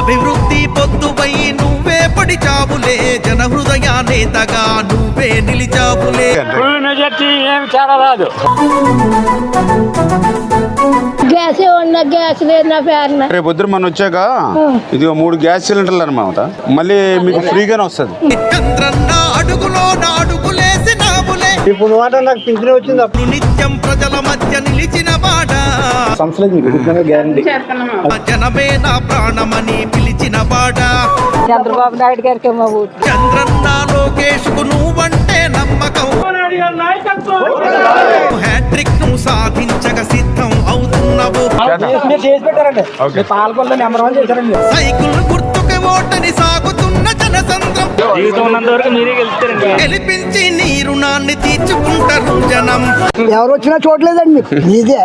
అభివృద్ధి పొద్దుపై నువ్వే పడి చావులే జన హృదయ నేతగా నువ్వే నిలిచావులే. ఫుల్ మెజార్టీ ఏం చాలా రాదు గ్యాస్ ఉన్నా గ్యాస్ లేదు నా. పేరున రేపు పొద్దున మనం వచ్చాక ఇది మూడు గ్యాస్ సిలిండర్లు అనమాట మళ్ళీ మీకు ఫ్రీగానే వస్తుంది. ఇప్పుడు మాట నాకు పింఛన్ వచ్చింది. అప్పుడు నిత్యం ప్రజల మధ్య నిలిచిన వాడ సంస్థలకు మీకు గ్యారంటీ జనమే నా ప్రాణమని పిలిచిన వాడ. చంద్రబాబు నాయుడు గారికి మా ఊరు చంద్రన్న లోకేష్కు నువ్వంటే నమ్మకం. హ్యాట్రిక్ను సాధించక సిద్ధం అవుతున్నావు. మీరు చేసి పెట్టారండి. పాలకొల్లో నెంబర్ వన్ చేశారండి. సైకిల్ గుర్తుకు ఓటని సాగుతున్న జనసంద్రం జీవితం ఉన్నంత వరకు మీరే గెలుస్తారండి గెలిపించి నీ రుణాన్ని తీర్చుకుంటారు జనం ఎవరు వచ్చినా చూడలేదండి. మీదే.